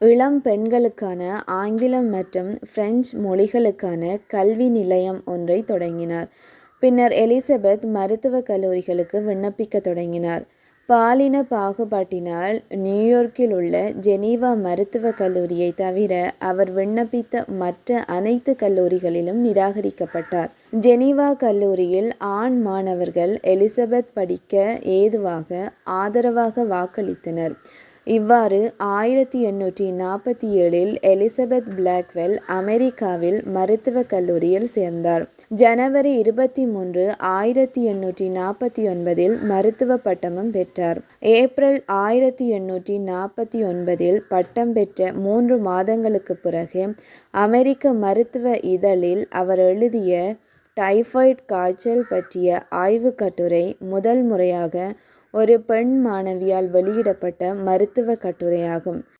இளம் பெண்களுக்கான ஆங்கிலம் மற்றும் பிரெஞ்சு மொழிகளுக்கான கல்வி நிலையம் ஒன்றைத் தொடங்கினார். பின்னர் எலிசபெத் மருத்துவக் கல்லூரிகளுக்கு விண்ணப்பிக்கத் தொடங்கினார். பாலின பாகுபாட்டினால் நியூயோர்க்கில் உள்ள ஜெனீவா மருத்துவக் கல்லூரியை தவிர அவர் விண்ணப்பித்த மற்ற அனைத்து கல்லூரிகளிலும் நிராகரிக்கப்பட்டார். ஜெனீவா கல்லூரியில் ஆண் மாணவர்கள் எலிசபெத் படிக்க ஏதுவாக ஆதரவாக வாக்களித்தனர். இவ்வாறு ஆயிரத்தி எண்ணூற்றி நாற்பத்தி ஏழில் எலிசபெத் பிளாக்வெல் அமெரிக்காவில் மருத்துவக் கல்லூரியில் சேர்ந்தார். ஜனவரி இருபத்தி மூன்று ஆயிரத்தி எண்ணூற்றி நாற்பத்தி ஒன்பதில் மருத்துவ பட்டமும் பெற்றார். ஏப்ரல் ஆயிரத்தி எண்ணூற்றி நாற்பத்தி ஒன்பதில் பட்டம் பெற்ற மூன்று மாதங்களுக்கு பிறகு அமெரிக்க மருத்துவ இதழில் அவர் எழுதிய டைஃபாய்ட் காய்ச்சல் பற்றிய ஆய்வுக் கட்டுரை முதல் முறையாக ஒரு பெண் மாணவியால் வெளியிடப்பட்ட மருத்துவக் கட்டுரையாகும்.